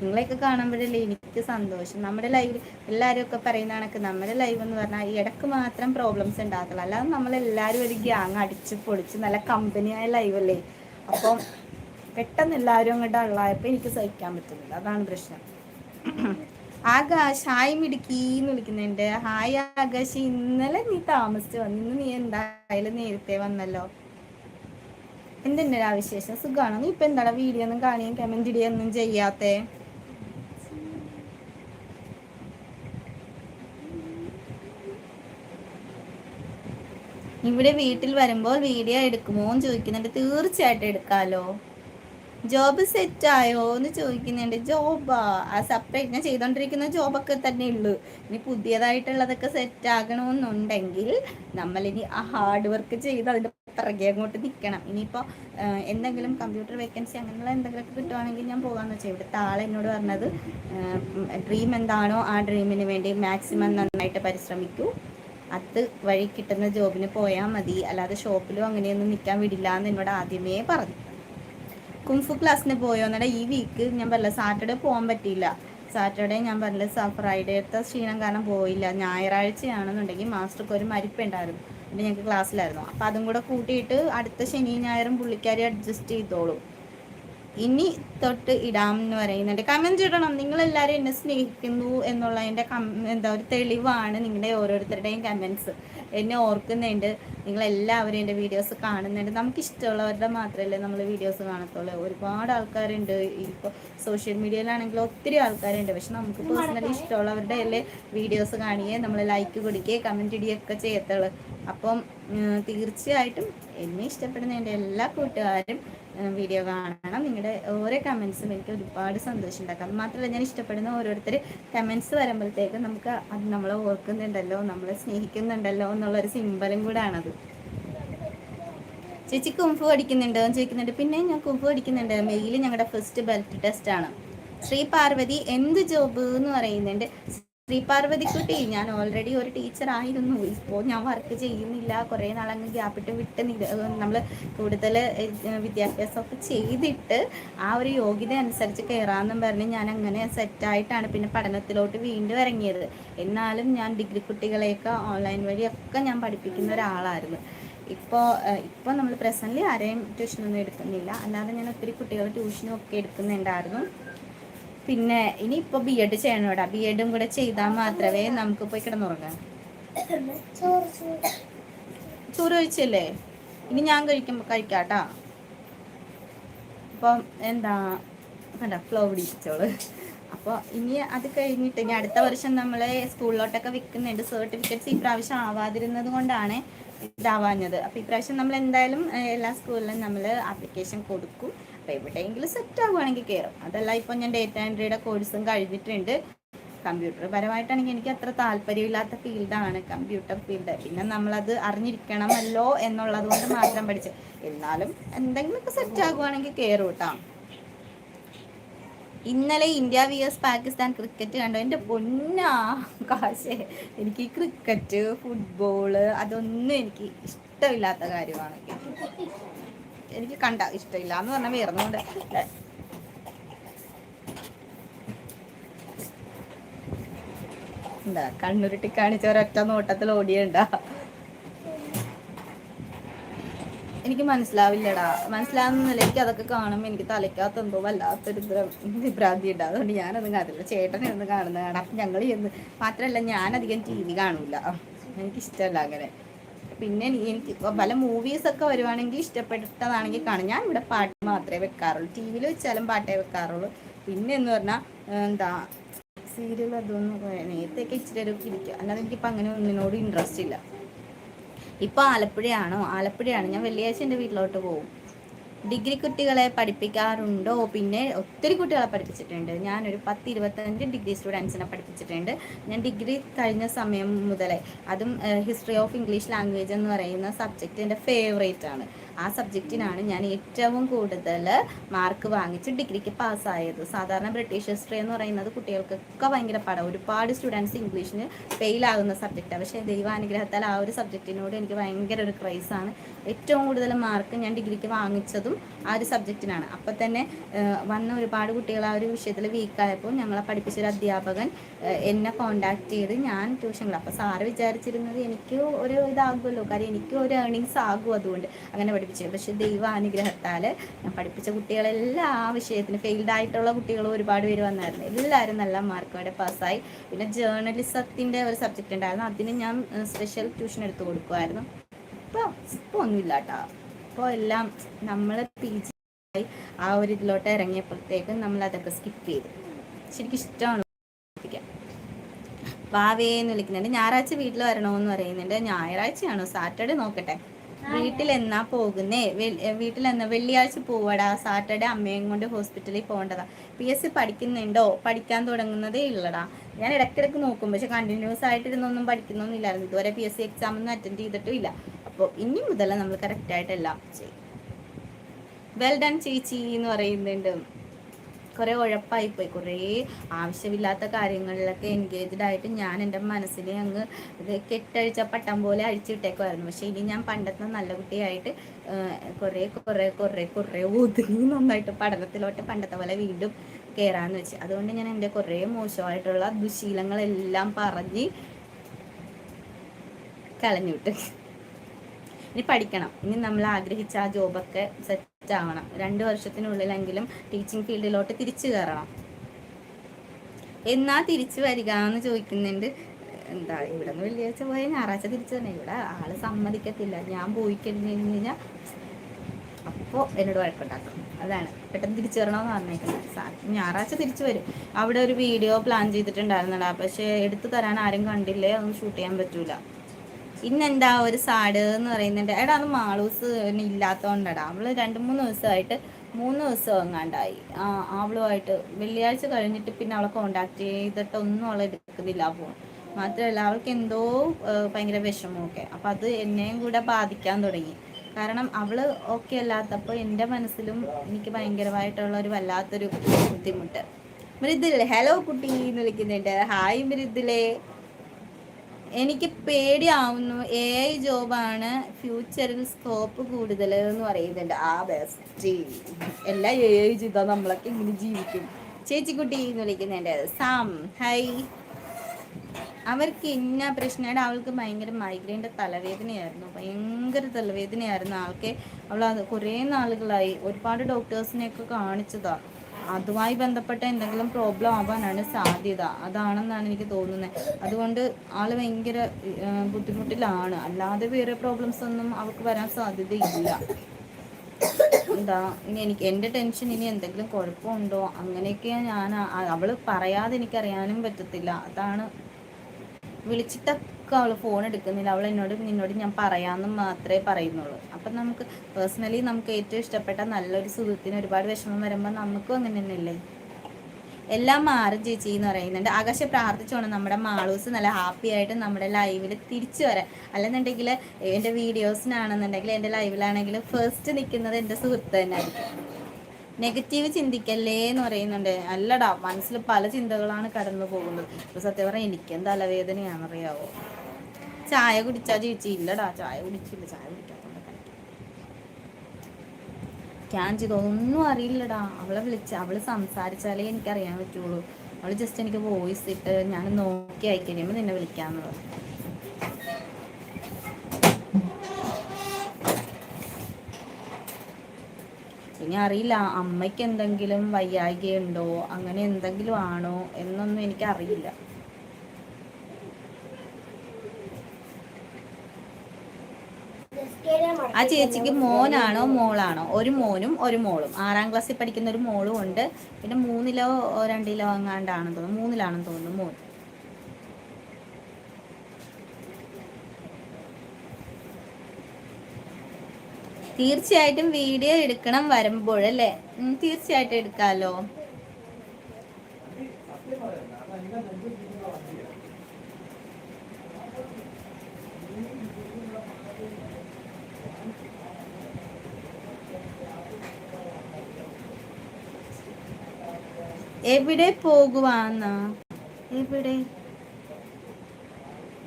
[SPEAKER 1] നിങ്ങളെയൊക്കെ കാണുമ്പോഴല്ലേ എനിക്ക് സന്തോഷം. നമ്മുടെ ലൈവിൽ എല്ലാവരും ഒക്കെ പറയുന്ന കണക്ക് നമ്മുടെ ലൈവ് എന്ന് പറഞ്ഞാൽ ഈ ഇടയ്ക്ക് മാത്രം പ്രോബ്ലംസ് ഉണ്ടാകത്തുള്ളൂ. അല്ലാതെ നമ്മളെല്ലാവരും ഒരു ഗ്യാങ് അടിച്ച് പൊളിച്ച് നല്ല കമ്പനിയായ ലൈവല്ലേ അപ്പം പെട്ടെന്ന് എല്ലാവരും അങ്ങോട്ട് ഉള്ളായപ്പോൾ എനിക്ക് സഹിക്കാൻ പറ്റുന്നില്ല. അതാണ് പ്രശ്നം. ആകാശ് ഹായ് മിടുക്കീന്ന് വിളിക്കുന്നുണ്ട്. ഹായ് ആകാശ് ഇന്നലെ നീ താമസിച്ച് വന്നു ഇന്ന് നീ എന്തായാലും നേരത്തെ വന്നല്ലോ. എന്തുണ്ട് ആവിശേഷം സുഖമാണോ നീ ഇപ്പൊ എന്താണ് വീഡിയോ ഒന്നും കാണുകയും കമന്റ് ഇടുകയൊന്നും ചെയ്യാത്തേ? ഇവിടെ വീട്ടിൽ വരുമ്പോൾ വീഡിയോ എടുക്കുമോ എന്ന് ചോദിക്കുന്നുണ്ട്. തീർച്ചയായിട്ടും എടുക്കാലോ. ജോബ് സെറ്റ് ആയോ എന്ന് ചോദിക്കുന്നുണ്ട്. ജോബാ? ആ സെപ്പറേറ്റ് ഞാൻ ചെയ്തുകൊണ്ടിരിക്കുന്ന ജോബൊക്കെ തന്നെ ഉള്ളൂ. ഇനി പുതിയതായിട്ടുള്ളതൊക്കെ സെറ്റ് ആകണമെന്നുണ്ടെങ്കിൽ നമ്മളിനി ആ ഹാർഡ് വർക്ക് ചെയ്ത് അതിന്റെ പിറകെ അങ്ങോട്ട് നിൽക്കണം ഇനിയിപ്പോൾ എന്തെങ്കിലും കമ്പ്യൂട്ടർ വേക്കൻസി അങ്ങനെയുള്ള എന്തെങ്കിലുമൊക്കെ കിട്ടുവാണെങ്കിൽ ഞാൻ പോകാമെന്ന് വെച്ചാൽ ഇവിടുത്തെ ആൾ എന്നോട് പറഞ്ഞത് ഡ്രീം എന്താണോ ആ ഡ്രീമിന് വേണ്ടി മാക്സിമം നന്നായിട്ട് പരിശ്രമിക്കൂ. അത് വഴി കിട്ടുന്ന ജോബിന് പോയാൽ മതി. അല്ലാതെ ഷോപ്പിലും അങ്ങനെയൊന്നും നിൽക്കാൻ വിടില്ല എന്ന് എന്നോട് ആദ്യമേ പറഞ്ഞു. കുംഫു ക്ലാസ്സിന് പോയോ എന്നിട്ട് ഈ വീക്ക് ഞാൻ പറഞ്ഞില്ല സാറ്റർഡേ പോകാൻ പറ്റിയില്ല. സാറ്റർഡേ ഞാൻ പറഞ്ഞില്ല ഫ്രൈഡേത്തെ ക്ഷീണം കാരണം പോയില്ല. ഞായറാഴ്ചയാണെന്നുണ്ടെങ്കിൽ മാസ്റ്റർക്ക് ഒരു മരിപ്പുണ്ടായിരുന്നു പിന്നെ ഞങ്ങൾക്ക് ക്ലാസ്സിലായിരുന്നു അപ്പം അതും കൂടെ കൂട്ടിയിട്ട് അടുത്ത ശനി ഞായറും പുള്ളിക്കാരി അഡ്ജസ്റ്റ് ചെയ്തോളൂ. ഇനി തൊട്ട് ഇടാം എന്ന് പറയുന്നുണ്ട്. കമന്റ് ഇടണം. നിങ്ങളെല്ലാവരും എന്നെ സ്നേഹിക്കുന്നു എന്നുള്ളതിന്റെ കം എന്താ ഒരു തെളിവാണ് നിങ്ങളുടെ ഓരോരുത്തരുടെയും കമന്റ്സ് എന്നെ ഓർക്കുന്നുണ്ട്. നിങ്ങളെല്ലാവരും എന്റെ വീഡിയോസ് കാണുന്നുണ്ട്. നമുക്ക് ഇഷ്ടമുള്ളവരുടെ മാത്രമല്ലേ നമ്മൾ വീഡിയോസ് കാണത്തുള്ളൂ. ഒരുപാട് ആൾക്കാരുണ്ട്. ഇപ്പോൾ സോഷ്യൽ മീഡിയയിലാണെങ്കിൽ ഒത്തിരി ആൾക്കാരുണ്ട്. പക്ഷെ നമുക്ക് പേഴ്സണലി ഇഷ്ടമുള്ളവരുടെ അല്ലേ വീഡിയോസ് കാണുകയും നമ്മൾ ലൈക്ക് കൊടുക്കുകയും കമന്റ് ഇടുകയൊക്കെ ചെയ്യത്തുള്ളൂ. അപ്പം തീർച്ചയായിട്ടും എന്നെ ഇഷ്ടപ്പെടുന്ന എന്റെ എല്ലാ കൂട്ടുകാരും വീഡിയോ കാണണം. നിങ്ങളുടെ ഓരോ കമൻസും എനിക്ക് ഒരുപാട് സന്തോഷം ഉണ്ടാക്കാം. മാത്രമല്ല ഞാൻ ഇഷ്ടപ്പെടുന്ന ഓരോരുത്തർ കമൻസ് വരുമ്പോഴത്തേക്കും നമുക്ക് അത് നമ്മളെ ഓർക്കുന്നുണ്ടല്ലോ നമ്മളെ സ്നേഹിക്കുന്നുണ്ടല്ലോ എന്നുള്ളൊരു സിമ്പലും കൂടെ ആണത് ചേച്ചി കുംഫു പഠിക്കുന്നുണ്ടോ എന്ന് ചോദിക്കുന്നുണ്ട് പിന്നെ ഞാൻ കുംഫു പഠിക്കുന്നുണ്ട്. മെയിൽ ഞങ്ങളുടെ ഫസ്റ്റ് ബെൽറ്റ് ടെസ്റ്റ് ആണ്. ശ്രീ പാർവതി എന്ത് ജോബ് എന്ന് പറയുന്നുണ്ട്. ശ്രീ പാർവതിക്കുട്ടി ഞാൻ ഓൾറെഡി ഒരു ടീച്ചർ ആയിരുന്നു. ഇപ്പോൾ ഞാൻ വർക്ക് ചെയ്യുന്നില്ല. കുറേ നാളങ്ങ് ഗ്യാപ്പിട്ട് വിട്ട് നമ്മൾ കൂടുതൽ വിദ്യാഭ്യാസമൊക്കെ ചെയ്തിട്ട് ആ ഒരു യോഗ്യത അനുസരിച്ച് കയറാമെന്നും പറഞ്ഞ് ഞാൻ അങ്ങനെ സെറ്റായിട്ടാണ് പിന്നെ പഠനത്തിലോട്ട് വീണ്ടും ഇറങ്ങിയത്. എന്നാലും ഞാൻ ഡിഗ്രി കുട്ടികളെയൊക്കെ ഓൺലൈൻ വഴിയൊക്കെ ഞാൻ പഠിപ്പിക്കുന്ന ഒരാളായിരുന്നു. ഇപ്പോൾ ഇപ്പോൾ നമ്മൾ പ്രസന്റ്ലി ആരെയും ട്യൂഷനൊന്നും എടുക്കുന്നില്ല. അല്ലാതെ ഞാൻ ഒത്തിരി കുട്ടികൾ ട്യൂഷനും ഒക്കെ എടുക്കുന്നുണ്ടായിരുന്നു. പിന്നെ ഇനി ഇപ്പൊ ബി എഡ് ചെയ്യണം കേട്ടോ ബി എഡും കൂടെ ചെയ്താൽ മാത്രമേ നമുക്ക് പോയി കിടന്നുറങ്ങാം ചോറ് കഴിച്ചല്ലേ? ഇനി ഞാൻ കഴിക്കുമ്പോൾ കഴിക്കാട്ടാ. അപ്പം എന്താ കണ്ട? ഫ്ലോ പിടിച്ചോൾ അപ്പോൾ ഇനി അത് കഴിഞ്ഞിട്ട് ഇനി അടുത്ത വർഷം നമ്മളെ സ്കൂളിലോട്ടൊക്കെ വിൽക്കുന്നുണ്ട് സർട്ടിഫിക്കറ്റ്സ് ഇപ്രാവശ്യം പ്രാവശ്യം ആവാതിരുന്നത് കൊണ്ടാണ് ഇതാവാഞ്ഞത്. അപ്പോൾ ഇപ്രാവശ്യം നമ്മൾ എന്തായാലും എല്ലാ സ്കൂളിലും നമ്മൾ ആപ്ലിക്കേഷൻ കൊടുക്കും. അപ്പോൾ എവിടെയെങ്കിലും സെറ്റ് ആവുകയാണെങ്കിൽ കയറും അതല്ല ഇപ്പോൾ ഞാൻ ഡേറ്റ എൻട്രിയുടെ കോഴ്സും കഴിഞ്ഞിട്ടുണ്ട്. കമ്പ്യൂട്ടർ പരമായിട്ടാണെങ്കിൽ എനിക്ക് അത്ര താല്പര്യമില്ലാത്ത ഫീൽഡാണ് കമ്പ്യൂട്ടർ ഫീൽഡ് പിന്നെ നമ്മളത് അറിഞ്ഞിരിക്കണമല്ലോ എന്നുള്ളത് കൊണ്ട് മാത്രം പഠിച്ചു. എന്നാലും എന്തെങ്കിലുമൊക്കെ സെറ്റ് ആകുവാണെങ്കിൽ കയറും കേട്ടോ ഇന്നലെ India V S Pakistan cricket കണ്ടു. എന്റെ പൊന്നാ കാശേ. എനിക്ക് ഈ ക്രിക്കറ്റ് ഫുട്ബോൾ അതൊന്നും എനിക്ക് ഇഷ്ടമില്ലാത്ത കാര്യമാണ്. എനിക്ക് കണ്ട ഇഷ്ടമില്ല എന്ന് പറഞ്ഞാൽ വേർന്നുകൊണ്ട് എന്താ കണ്ണുരുട്ടി കാണിച്ച ഒരൊറ്റ നോട്ടത്തിൽ ഓടിയണ്ട? എനിക്ക് മനസ്സിലാവില്ലടാ. മനസ്സിലാവുന്നില്ല എനിക്ക് അതൊക്കെ കാണുമ്പോൾ എനിക്ക് തലയ്ക്കകത്ത് എന്തോ വല്ലാത്തൊരു വിഭ്രാന്തി ഉണ്ട് അതുകൊണ്ട് ഞാനൊന്നും കാണില്ല ചേട്ടൻ ഇരുന്ന് കാണുന്നതാണ് അപ്പം ഞങ്ങൾ ചെന്ന് മാത്രമല്ല ഞാനധികം ടി വി കാണൂല. എനിക്കിഷ്ടമല്ല അങ്ങനെ. പിന്നെ എനിക്ക് പല മൂവീസൊക്കെ വരുവാണെങ്കിൽ ഇഷ്ടപ്പെട്ടതാണെങ്കിൽ കാണും. ഞാൻ ഇവിടെ പാട്ട് മാത്രമേ വെക്കാറുള്ളൂ. ടി വിയിൽ വെച്ചാലും പാട്ടേ വെക്കാറുള്ളൂ. പിന്നെ എന്ന് പറഞ്ഞാൽ എന്താ സീരിയൽ അതൊന്നും നേരത്തെയൊക്കെ ഇച്ചിരി ഒരു ഇരിക്കുക അല്ലാതെ എനിക്കിപ്പോൾ അങ്ങനെ ഒന്നിനോട് ഇൻട്രസ്റ്റ് ഇല്ല. ഇപ്പോൾ ആലപ്പുഴയാണോ? ആലപ്പുഴയാണ്. ഞാൻ വെള്ളിയാഴ്ച എന്റെ വീട്ടിലോട്ട് പോകും. ഡിഗ്രി കുട്ടികളെ പഠിപ്പിക്കാറുണ്ടോ? പിന്നെ ഒത്തിരി കുട്ടികളെ പഠിപ്പിച്ചിട്ടുണ്ട്. ഞാനൊരു പത്ത് ഇരുപത്തഞ്ച് ഡിഗ്രി സ്റ്റുഡൻസിനെ പഠിപ്പിച്ചിട്ടുണ്ട്. ഞാൻ ഡിഗ്രി കഴിഞ്ഞ സമയം മുതലേ അതും ഹിസ്റ്ററി ഓഫ് ഇംഗ്ലീഷ് ലാംഗ്വേജ് എന്ന് പറയുന്ന സബ്ജക്റ്റ് എന്റെ ഫേവറേറ്റ് ആണ് ആ സബ്ജക്റ്റിനാണ് ഞാൻ ഏറ്റവും കൂടുതൽ മാർക്ക് വാങ്ങിച്ച് ഡിഗ്രിക്ക് പാസ്സായത്. സാധാരണ ബ്രിട്ടീഷ് ഹിസ്റ്ററി എന്ന് പറയുന്നത് കുട്ടികൾക്കൊക്കെ ഭയങ്കര പാടാണ് ഒരുപാട് സ്റ്റുഡൻസ് ഇംഗ്ലീഷിന് ഫെയിലാകുന്ന സബ്ജക്റ്റാണ് പക്ഷേ ദൈവാനുഗ്രഹത്താൽ ആ ഒരു സബ്ജക്റ്റിനോട് എനിക്ക് ഭയങ്കര ഒരു ക്രൈസാണ് ഏറ്റവും കൂടുതൽ മാർക്ക് ഞാൻ ഡിഗ്രിക്ക് വാങ്ങിച്ചതും ആ ഒരു സബ്ജക്റ്റിനാണ് അപ്പോൾ തന്നെ വന്ന ഒരുപാട് കുട്ടികൾ ആ ഒരു വിഷയത്തിൽ വീക്കായപ്പോൾ ഞങ്ങളെ പഠിപ്പിച്ചൊരു അധ്യാപകൻ എന്നെ കോണ്ടാക്ട് ചെയ്ത് ഞാൻ ട്യൂഷനിൽ അപ്പോൾ സാറ് വിചാരിച്ചിരുന്നത് എനിക്ക് ഒരു ഇതാകുമല്ലോ. കാര്യം എനിക്ക് ഒരു ഏണിങ്സ് ആകും അതുകൊണ്ട്. അങ്ങനെ പഠിപ്പിച്ചത്. പക്ഷെ ദൈവാനുഗ്രഹത്താൽ ഞാൻ പഠിപ്പിച്ച കുട്ടികളെല്ലാം ആ വിഷയത്തിന് ഫെയിൽഡ് ആയിട്ടുള്ള കുട്ടികൾ ഒരുപാട് പേര് വന്നായിരുന്നു. എല്ലാവരും നല്ല മാർക്കോടെ പാസ്സായി പിന്നെ ജേർണലിസത്തിന്റെ ഒരു സബ്ജക്റ്റ് ഉണ്ടായിരുന്നു. അതിന് ഞാൻ സ്പെഷ്യൽ ട്യൂഷൻ എടുത്തു കൊടുക്കുമായിരുന്നു ഇപ്പോൾ ഇപ്പോൾ ഒന്നുമില്ല കേട്ടോ ഇപ്പോൾ എല്ലാം നമ്മൾ പി ജി ആ ഒരു ഇതിലോട്ട് ഇറങ്ങിയപ്പോഴത്തേക്കും നമ്മൾ അതൊക്കെ സ്കിപ്പ് ചെയ്തു. ശരിക്കും ഇഷ്ടമാണ് വാവേന്ന് വിളിക്കുന്നുണ്ട്. ഞായറാഴ്ച വീട്ടിൽ വരണമെന്ന് പറയുന്നുണ്ട്. ഞായറാഴ്ചയാണോ? സാറ്റർഡേ നോക്കട്ടെ. വീട്ടിൽ എന്നാ പോകുന്നേ വീട്ടിലെന്നാ? വെള്ളിയാഴ്ച പോവാടാ. സാറ്റർഡേ അമ്മയും കൊണ്ട് ഹോസ്പിറ്റലിൽ പോകേണ്ടതാ. പി എസ് സി പഠിക്കുന്നുണ്ടോ? പഠിക്കാൻ തുടങ്ങുന്നതേ ഇല്ലടാ ഞാൻ ഇടയ്ക്കിടയ്ക്ക് നോക്കും. പക്ഷെ കണ്ടിന്യൂസ് ആയിട്ട് ഇരുന്നൊന്നും പഠിക്കുന്നൊന്നുമില്ലായിരുന്നു. ഇതുവരെ പി എസ് സി എക്സാം ഒന്നും അറ്റൻഡ് ചെയ്തിട്ടും ഇല്ല. അപ്പോൾ ഇനി മുതൽ നമ്മൾ കറക്റ്റായിട്ട് എല്ലാം ചെയ്യും. വെൽ ഡൺ ചേച്ചി എന്ന് പറയുന്നുണ്ട്. കുറേ ഉഴപ്പായിപ്പോയി കുറേ ആവശ്യമില്ലാത്ത കാര്യങ്ങളിലൊക്കെ എൻഗേജ്ഡ് ആയിട്ട് ഞാൻ എന്റെ മനസ്സിനെ അങ്ങ് ഇത് കെട്ടഴിച്ച പട്ടം പോലെ അഴിച്ചിട്ടേക്കുമായിരുന്നു പക്ഷേ ഇനി ഞാൻ പണ്ടത്തെ നല്ല കുട്ടിയായിട്ട് കുറേ കുറേ കുറേ കുറേ ഒതുങ്ങി നന്നായിട്ട് പഠനത്തിലോട്ട് പണ്ടത്തെ പോലെ വീണ്ടും കയറാമെന്ന് വെച്ച്. അതുകൊണ്ട് ഞാൻ എന്റെ കുറേ മോശമായിട്ടുള്ള ദുശീലങ്ങളെല്ലാം പറഞ്ഞ് കളഞ്ഞു വിട്ടു ഇനി പഠിക്കണം. ഇനി നമ്മൾ ആഗ്രഹിച്ച ആ ജോബൊക്കെ സെറ്റ് ആവണം രണ്ട് വർഷത്തിനുള്ളിലെങ്കിലും ടീച്ചിങ് ഫീൽഡിലോട്ട് തിരിച്ചു കയറണം എന്നാ തിരിച്ചു വരിക എന്ന് ചോദിക്കുന്നുണ്ട്. എന്താ ഇവിടെ നിന്ന് വെള്ളിയാഴ്ച പോയാൽ ഞായറാഴ്ച തിരിച്ചു തന്നെ ഇവിടെ ആൾ സമ്മതിക്കത്തില്ല. ഞാൻ പോയി കഴിഞ്ഞു കഴിഞ്ഞാൽ അപ്പോൾ എന്നോട് വഴക്കുണ്ടാക്കും. അതാണ്. പെട്ടെന്ന് തിരിച്ചു വരണമെന്ന് പറഞ്ഞേക്കുന്നത്. ഞായറാഴ്ച തിരിച്ചു വരും. അവിടെ ഒരു വീഡിയോ പ്ലാൻ ചെയ്തിട്ടുണ്ടായിരുന്നടാ. പക്ഷേ എടുത്തു തരാൻ ആരും കണ്ടില്ലേ? അതൊന്നും ഷൂട്ട് ചെയ്യാൻ പറ്റൂല. ഇന്നെന്താ ഒരു സാഡ് എന്ന് പറയുന്നുണ്ട്. എടാ അത് മാളൂസ് ഇല്ലാത്തതുകൊണ്ടടാ അവൾ രണ്ട് മൂന്ന് ദിവസമായിട്ട് മൂന്ന് ദിവസം എങ്ങാണ്ടായി. അവളുമായിട്ട് വെള്ളിയാഴ്ച കഴിഞ്ഞിട്ട് പിന്നെ അവളെ കോണ്ടാക്ട് ചെയ്തിട്ട് ഒന്നും അവളെ എടുക്കുന്നില്ല ഫോൺ മാത്രമല്ല അവൾക്ക് എന്തോ ഭയങ്കര വിഷമമൊക്കെ. അപ്പം അത് എന്നെയും കൂടെ ബാധിക്കാൻ തുടങ്ങി. കാരണം അവൾ ഓക്കെ അല്ലാത്തപ്പോൾ എന്റെ മനസ്സിലും എനിക്ക് ഭയങ്കരമായിട്ടുള്ള ഒരു വല്ലാത്തൊരു ബുദ്ധിമുട്ട്. മൃദുൽ ഹലോ കുട്ടി എന്ന് വിളിക്കുന്നുണ്ട്. ഹായ് മൃദുലേ. എനിക്ക് പേടിയാവുന്നു. എ ഐ ജോബാണ് ഫ്യൂച്ചറിൽ സ്കോപ്പ് കൂടുതൽ എന്ന് പറയുന്നുണ്ട്. ആ ബെസ്റ്റ്. എല്ലാ എ ഐ ചെയ്താൽ നമ്മളൊക്കെ ഇങ്ങനെ ജീവിക്കും. ചേച്ചിക്കുട്ടി എന്ന് വിളിക്കുന്നുണ്ട്. Sam hi. അവർക്ക് ഇന്ന പ്രശ്നമാണ് അവൾക്ക് ഭയങ്കര മൈഗ്രൈന്റെ തലവേദനയായിരുന്നു. ഭയങ്കര തലവേദനയായിരുന്നു. ആൾക്ക് അവൾ കുറേ നാളുകളായി ഒരുപാട് ഡോക്ടേഴ്സിനെയൊക്കെ കാണിച്ചതാണ് അതുമായി ബന്ധപ്പെട്ട എന്തെങ്കിലും പ്രോബ്ലം ആവാനാണ് സാധ്യത. അതാണെന്നാണ് എനിക്ക് തോന്നുന്നത് അതുകൊണ്ട് ആൾ ഭയങ്കര ബുദ്ധിമുട്ടിലാണ്. അല്ലാതെ വേറെ പ്രോബ്ലംസ് ഒന്നും അവൾക്ക് വരാൻ സാധ്യതയില്ല. എന്താ ഇനി എനിക്ക് എന്റെ ടെൻഷൻ ഇനി എന്തെങ്കിലും കുഴപ്പമുണ്ടോ? അങ്ങനെയൊക്കെ ഞാൻ അവൾ പറയാതെ എനിക്കറിയാനും പറ്റത്തില്ല. അതാണ് വിളിച്ചിട്ടൊക്കെ അവൾ ഫോൺ എടുക്കുന്നില്ല. അവൾ എന്നോട് നിന്നോട് ഞാൻ പറയാമെന്ന് മാത്രമേ പറയുന്നുള്ളൂ. അപ്പം നമുക്ക് പേഴ്സണലി നമുക്ക് ഏറ്റവും ഇഷ്ടപ്പെട്ട നല്ലൊരു സുഹൃത്തിന് ഒരുപാട് വിഷമം വരുമ്പോൾ നമുക്കും അങ്ങനെ തന്നെയല്ലേ? എല്ലാം മാറും ചേച്ചി എന്ന് പറയുന്നുണ്ട്. ആകാശം പ്രാർത്ഥിച്ചോണം നമ്മുടെ മാളൂസ് നല്ല ഹാപ്പി ആയിട്ട് നമ്മുടെ ലൈവിൽ തിരിച്ചു വരാൻ. അല്ലെന്നുണ്ടെങ്കിൽ എന്റെ വീഡിയോസിനാണെന്നുണ്ടെങ്കിൽ എന്റെ ലൈവിലാണെങ്കിൽ ഫസ്റ്റ് നിൽക്കുന്നത് എന്റെ സുഹൃത്ത് തന്നെ. നെഗറ്റീവ് ചിന്തിക്കല്ലേ എന്ന് പറയുന്നുണ്ട്. അല്ലടാ മനസ്സിൽ പല ചിന്തകളാണ് കടന്നു പോകുന്നത് ഇപ്പൊ സത്യം പറഞ്ഞാൽ എനിക്കെന്താ തലവേദനയാണെന്നറിയാവോ? ചായ കുടിച്ചാ ചേച്ചി ഇല്ലടാ ചായ കുടിച്ചില്ല ചായ കുടിക്കാത്തോണ്ട് ക്യാൻ ചെയ്തോ ഒന്നും അറിയില്ലടാ. അവളെ വിളിച്ച അവൾ സംസാരിച്ചാലേ എനിക്ക് അറിയാൻ പറ്റുള്ളൂ. അവൾ ജസ്റ്റ് എനിക്ക് വോയിസ് ഇട്ട് ഞാൻ നോക്കി അയക്കഴിയുമ്പോ നിന്നെ വിളിക്കാന്ന് പറഞ്ഞു. ഇനി അറിയില്ല അമ്മയ്ക്ക് എന്തെങ്കിലും വയ്യായികയുണ്ടോ അങ്ങനെ എന്തെങ്കിലും ആണോ എന്നൊന്നും എനിക്ക് അറിയില്ല. ആ ചേച്ചിക്ക് മോനാണോ മോളാണോ? ഒരു മോനും ഒരു മോളും. ആറാം ക്ലാസ്സിൽ പഠിക്കുന്ന ഒരു മോളും ഉണ്ട്. പിന്നെ മൂന്നിലോ രണ്ടിലോ എങ്ങാണ്ടാണെന്ന് തോന്നുന്നു. മൂന്നിലാണെന്ന് തോന്നുന്നു മോൻ. തീർച്ചയായിട്ടും വീഡിയോ എടുക്കണം വരുമ്പോഴല്ലേ തീർച്ചയായിട്ടും എടുക്കാലോ. എവിടെ പോകുവാന്ന്? എവിടെ?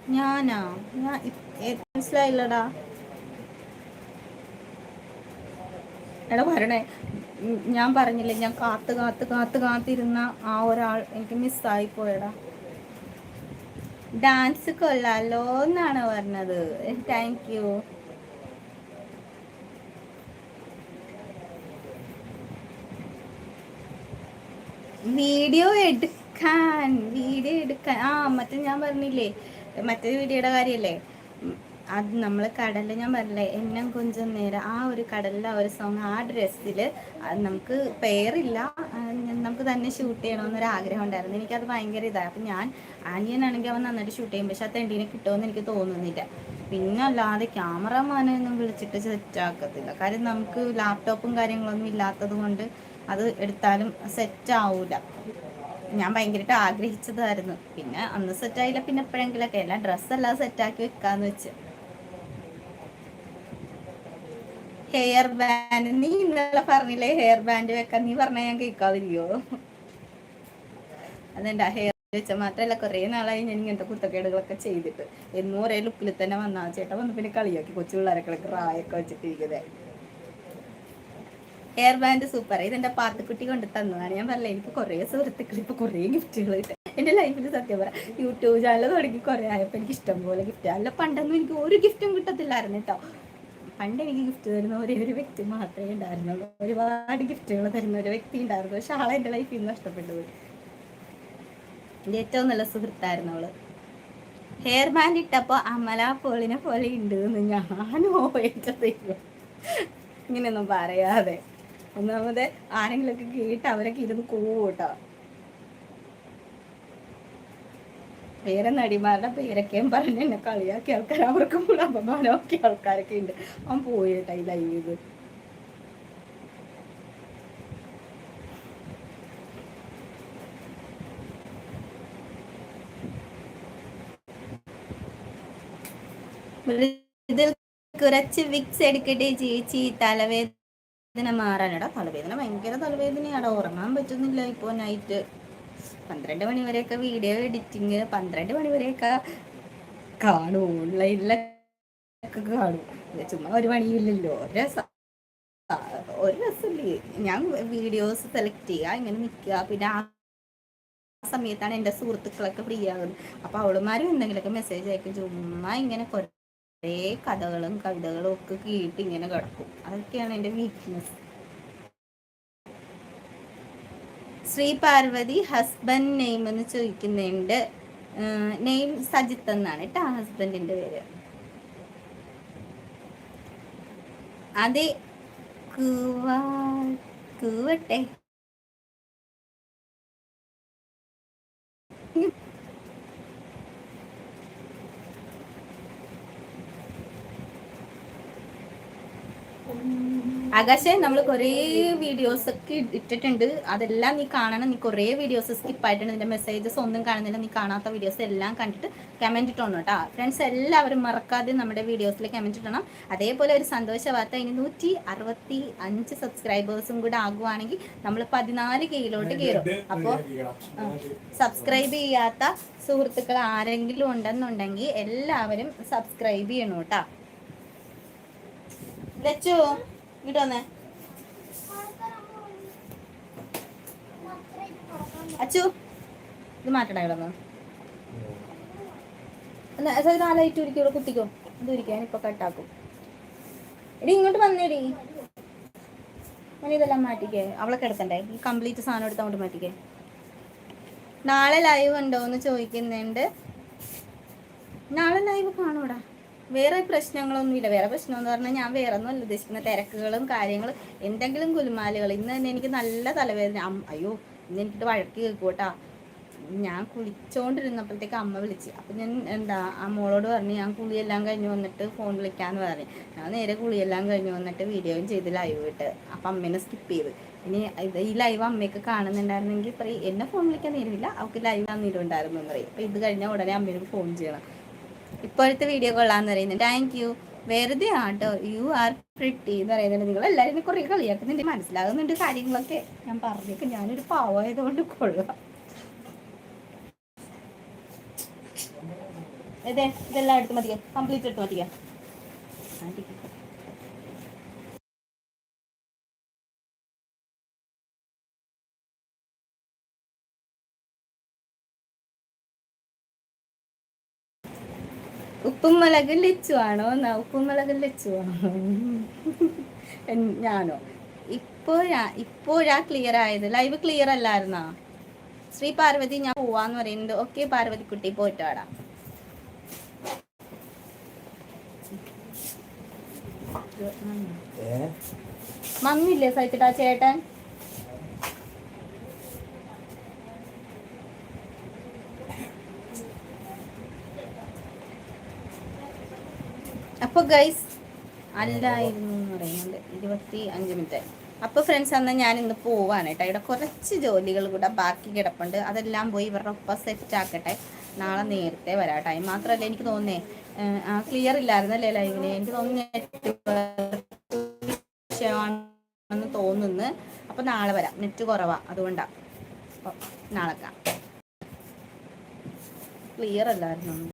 [SPEAKER 1] ഞാനാ? ഞാൻ മനസ്സിലായില്ലടാ. എടാ വരണേ. ഞാൻ പറഞ്ഞില്ലേ ഞാൻ കാത്ത് കാത്ത് കാത്ത് കാത്തിരുന്ന ആ ഒരാൾ എനിക്ക് മിസ്സായി പോയടാ. ഡാൻസ് കൊള്ളാലോ എന്നാണ് പറഞ്ഞത്. താങ്ക് യു വീഡിയോ എടുക്കാൻ വീഡിയോ എടുക്കാൻ. ആ മറ്റേ ഞാൻ പറഞ്ഞില്ലേ മറ്റേ വീഡിയോയുടെ കാര്യല്ലേ? അത് നമ്മൾ കടലിൽ ഞാൻ പറഞ്ഞില്ലേ എന്നെ കൊഞ്ചം നേരം ആ ഒരു കടലിൽ ആ ഒരു സോങ് ആ ഡ്രസ്സിൽ നമുക്ക് പേരില്ല. നമുക്ക് തന്നെ ഷൂട്ട് ചെയ്യണമെന്നൊരു ആഗ്രഹം ഉണ്ടായിരുന്നു. എനിക്കത് ഭയങ്കര ഇതാണ് അപ്പം ഞാൻ ആനിയനാണെങ്കിൽ അവൻ നന്നായിട്ട് ഷൂട്ട് ചെയ്യും. പക്ഷെ ആ തെണ്ടീനെ കിട്ടുമെന്ന് എനിക്ക് തോന്നുന്നില്ല. പിന്നെ അല്ലാതെ ക്യാമറമാനെ ഒന്നും വിളിച്ചിട്ട് സെറ്റാക്കത്തില്ല കാര്യം നമുക്ക് ലാപ്ടോപ്പും കാര്യങ്ങളൊന്നും ഇല്ലാത്തത് കൊണ്ട് അത് എടുത്താലും സെറ്റ് ആവൂല. ഞാൻ ഭയങ്കരമായിട്ട് ആഗ്രഹിച്ചതായിരുന്നു. പിന്നെ അന്ന് സെറ്റായില്ല പിന്നെ എപ്പോഴെങ്കിലൊക്കെ എല്ലാം ഡ്രസ്സെല്ലാം സെറ്റാക്കി വെക്കാന്ന് വെച്ച്. ഹെയർ ബാൻഡ് നീ ഇന്നലെ പറഞ്ഞില്ലേ ഹെയർ ബാൻഡ് വെക്കാൻ? നീ പറഞ്ഞ ഞാൻ കേൾക്കാതിരിക്കോ അതെന്താ ഹെയർ വെച്ച മാത്രല്ല കുറേ നാളായി ഞാൻ ഇങ്ങനത്തെ കുത്തക്കേടുകളൊക്കെ ചെയ്തിട്ട്. എന്നും ഒരേ ലുക്കിൽ തന്നെ വന്നാ ചേട്ടാ വന്ന് പിന്നെ കളിയാക്കി കൊച്ചു പിള്ളേരൊക്കെ റായൊക്കെ വെച്ചിട്ടിരിക്കുന്നത് ഹെയർ ബാൻഡ് സൂപ്പർ ഇതെന്റെ പാത്തുക്കുട്ടി കൊണ്ട് തന്നതാണ്. ഞാൻ പറഞ്ഞില്ല എനിക്ക് കുറേ സുഹൃത്തുക്കൾ ഇപ്പൊ കുറേ ഗിഫ്റ്റുകൾ കിട്ടും എന്റെ ലൈഫിൽ സത്യം പറ യൂട്യൂബ് ചാനൽ തുടങ്ങി കുറേ ആയപ്പോൾ എനിക്ക് ഇഷ്ടം പോലെ ഗിഫ്റ്റ് അല്ല പണ്ടൊന്നും എനിക്ക് ഒരു ഗിഫ്റ്റും കിട്ടത്തില്ലായിരുന്നു കേട്ടോ പണ്ട് എനിക്ക് ഗിഫ്റ്റ് തരുന്ന ഒരേ ഒരു വ്യക്തി മാത്രമേ ഉണ്ടായിരുന്നുള്ളൂ. ഒരുപാട് ഗിഫ്റ്റുകൾ തരുന്ന ഒരു വ്യക്തി ഉണ്ടായിരുന്നു. പക്ഷെ ആളെ എന്റെ ലൈഫിൽ നിന്ന് നഷ്ടപ്പെട്ടു പോയി. എന്റെ ഏറ്റവും നല്ല സുഹൃത്തായിരുന്നു അവൾ. ഹെയർ ബാൻഡ് ഇട്ടപ്പോൾ അമല പോളിനെ പോലെ ഉണ്ട് എന്ന് ഞാൻ ഏറ്റ ഇങ്ങനെയൊന്നും പറയാതെ. ഒന്നാമത് ആരെങ്കിലൊക്കെ കേട്ട് അവരൊക്കെ ഇരുന്ന് കൂട്ടോ വേറെ നടിമാരുടെ പേരൊക്കെയും പറഞ്ഞ് എന്നെ കളിയാക്കിയ ആൾക്കാർ അവർക്കും കൂടെ അപമാനമൊക്കെ ആൾക്കാരൊക്കെ ഉണ്ട്. അവൻ പോയിട്ടാ ഈ ലൈവ് ഇതിൽ കുറച്ച് വിക്സ് എടുക്കട്ടെ ചേച്ചി തലവേദന മാറാനടാ തലവേദന ഭയങ്കര തലവേദനയാടാ. ഉറങ്ങാൻ പറ്റുന്നില്ല. ഇപ്പൊ നൈറ്റ് പന്ത്രണ്ട് മണി വരെയൊക്കെ വീഡിയോ എഡിറ്റിങ് പന്ത്രണ്ട് മണി വരെയൊക്കെ കാണും. ഓൺലൈനിലൊക്കെ കാണും. ചുമ്മാ ഒരു പണിയില്ലല്ലോ ഒരു രസമില്ലേ? ഞാൻ വീഡിയോസ് സെലക്ട് ചെയ്യുക ഇങ്ങനെ നിൽക്കുക. പിന്നെ ആ സമയത്താണ് എന്റെ സുഹൃത്തുക്കളൊക്കെ ഫ്രീ ആകുന്നത് അപ്പോൾ അവളുമാരും എന്തെങ്കിലുമൊക്കെ മെസ്സേജ് അയക്കും. ചുമ്മാ ഇങ്ങനെ കുറേ കഥകളും കവിതകളും ഒക്കെ കേട്ട് ഇങ്ങനെ കിടക്കും. അതൊക്കെയാണ് എന്റെ weakness Sree Parvathi husband name എന്ന് ചോദിക്കുന്നുണ്ട്. നെയിം സജിത്ത് എന്നാണ് കേട്ടോ ഹസ്ബൻഡിന്റെ പേര്. അതെ കൂവട്ടെ. ആകാശേ നമ്മൾ കുറേ വീഡിയോസ് ഒക്കെ ഇട്ടിട്ടുണ്ട്. അതെല്ലാം നീ കാണണം. നീ കുറേ വീഡിയോസ് സ്കിപ്പ് ആയിട്ടുണ്ട്. നിന്റെ മെസ്സേജസ് ഒന്നും കാണുന്നില്ല. നീ കാണാത്ത വീഡിയോസ് എല്ലാം കണ്ടിട്ട് കമന്റ് ഇട്ടോണം കേട്ടോ. ഫ്രണ്ട്സ് എല്ലാവരും മറക്കാതെ നമ്മുടെ വീഡിയോസിൽ കമന്റ് ഇടണം. അതേപോലെ ഒരു സന്തോഷ വാർത്ത. ഇനി നൂറ്റി അറുപത്തി അഞ്ച് സബ്സ്ക്രൈബേഴ്സും കൂടെ ആകുവാണെങ്കിൽ നമ്മൾ പതിനാല് കീഴിലോട്ട് കയറും അപ്പോൾ സബ്സ്ക്രൈബ് ചെയ്യാത്ത സുഹൃത്തുക്കൾ ആരെങ്കിലും ഉണ്ടെന്നുണ്ടെങ്കിൽ എല്ലാവരും സബ്സ്ക്രൈബ് ചെയ്യണം കേട്ടോ. ലച്ചു ഇങ്ങോട്ട് വന്നേ. അച്ചു ഇത് മാറ്റണ ഇവിടെ നിന്ന്. നാലായിട്ട് ഉരിക്കും ഇവിടെ കുത്തിക്കോ ഇത് ഉരിക്കും ഇപ്പൊ കട്ടാക്കും എടി ഇങ്ങോട്ട് വന്നേടി ഞാൻ ഇതെല്ലാം മാറ്റിക്കേ. അവളെ കിടക്കണ്ടേ? ഈ കംപ്ലീറ്റ് സാധനം എടുത്ത് അങ്ങോട്ട് മാറ്റിക്കേ. നാളെ ലൈവ് ഉണ്ടോ എന്ന് ചോദിക്കുന്നുണ്ട്. നാളെ ലൈവ് കാണൂടാ വേറെ പ്രശ്നങ്ങളൊന്നുമില്ല. വേറെ പ്രശ്നം എന്ന് പറഞ്ഞാൽ ഞാൻ വേറെ ഒന്നും അല്ല ഉദ്ദേശിക്കുന്ന തിരക്കുകളും കാര്യങ്ങളും എന്തെങ്കിലും കുലുമാലുകൾ ഇന്ന് തന്നെ എനിക്ക് നല്ല തലവേദന. അയ്യോ ഇന്ന് എനിക്കിട്ട് വഴക്ക് കേൾക്കൂട്ടാ ഞാൻ കുളിച്ചോണ്ടിരുന്നപ്പോഴത്തേക്ക് അമ്മ വിളിച്ച്. അപ്പം ഞാൻ എന്താ ആ മോളോട് പറഞ്ഞു ഞാൻ കുളിയെല്ലാം കഴിഞ്ഞ് വന്നിട്ട് ഫോൺ വിളിക്കാന്ന് പറഞ്ഞു. ഞാൻ നേരെ കുളിയെല്ലാം കഴിഞ്ഞ് വന്നിട്ട് വീഡിയോയും ചെയ്ത് ലൈവ് ഇട്ട്. അപ്പം അമ്മേനെ സ്കിപ്പ് ചെയ്ത്. ഇനി ഇത് ഈ ലൈവ് അമ്മയൊക്കെ കാണുന്നുണ്ടായിരുന്നെങ്കിൽ പറയും എന്നെ ഫോൺ വിളിക്കാൻ നേരമില്ല. അവൾക്ക് ലൈവ് തന്നിട്ടുണ്ടായിരുന്നു എന്ന് പറയും. അപ്പം ഇത് കഴിഞ്ഞാൽ ഉടനെ അമ്മേനും ഫോൺ ചെയ്യണം. ഇപ്പോഴത്തെ വീഡിയോ കൊള്ളാന്ന് പറയുന്നത് താങ്ക് യു വെറുതെ ആട്ടോ. യു ആർ പ്രിട്ടി എന്ന് പറയുന്നത് നിങ്ങൾ എല്ലാവരും കുറേ കളിയാക്കുന്നുണ്ട്. മനസ്സിലാകുന്നുണ്ട് കാര്യങ്ങളൊക്കെ. ഞാൻ പറഞ്ഞേക്ക്. ഞാനൊരു പാവമായതുകൊണ്ട് കൊള്ളാം. അതെ ഇതെല്ലാം എടുത്ത് മതിയോ? കംപ്ലീറ്റ് എടുത്ത് മതിയെ? ഉപ്പും മുളകും ലച്ചു ആണോ എന്നാ ഉപ്പും മുളകും ലച്ചു ആണോ ഞാനോ? ഞാനോ ഇപ്പോഴാ ഇപ്പോഴാ ക്ലിയർ ആയത്. ലൈവ് ക്ലിയർ അല്ലായിരുന്നാ? ശ്രീ പാർവതി ഞാൻ പോവാന്ന് പറയുന്നുണ്ട്. ഓക്കെ പാർവതി കുട്ടി പോയിട്ട് വാടാ.
[SPEAKER 2] ഏ?
[SPEAKER 1] മമ്മില്ലേ സഹിച്ചിട്ടാ ചേട്ടൻ? അപ്പോൾ ഗൈസ് അല്ലായിരുന്നു എന്ന് പറയുന്നുണ്ട്. ഇരുപത്തി അഞ്ച് മിനിറ്റ് അപ്പോൾ ഫ്രണ്ട്സ് അന്ന് ഞാൻ ഇന്ന് പോവാണ് കേട്ടോ ഇവിടെ കുറച്ച് ജോലികൾ കൂടെ ബാക്കി കിടപ്പുണ്ട്. അതെല്ലാം പോയി ഇവരുടെ ഒപ്പം സെറ്റ് ആക്കട്ടെ. നാളെ നേരത്തെ വരാം ടൈം മാത്രമല്ല എനിക്ക് തോന്നുന്നേ ആ ക്ലിയർ ഇല്ലായിരുന്നല്ലേ ലൈവിന് എനിക്ക് തോന്നുന്നു തോന്നുന്നു. അപ്പോൾ നാളെ വരാം. നെറ്റ് കുറവാ അതുകൊണ്ടാണ് അപ്പോൾ നാളെ കാണാം. ക്ലിയർ അല്ലായിരുന്നു?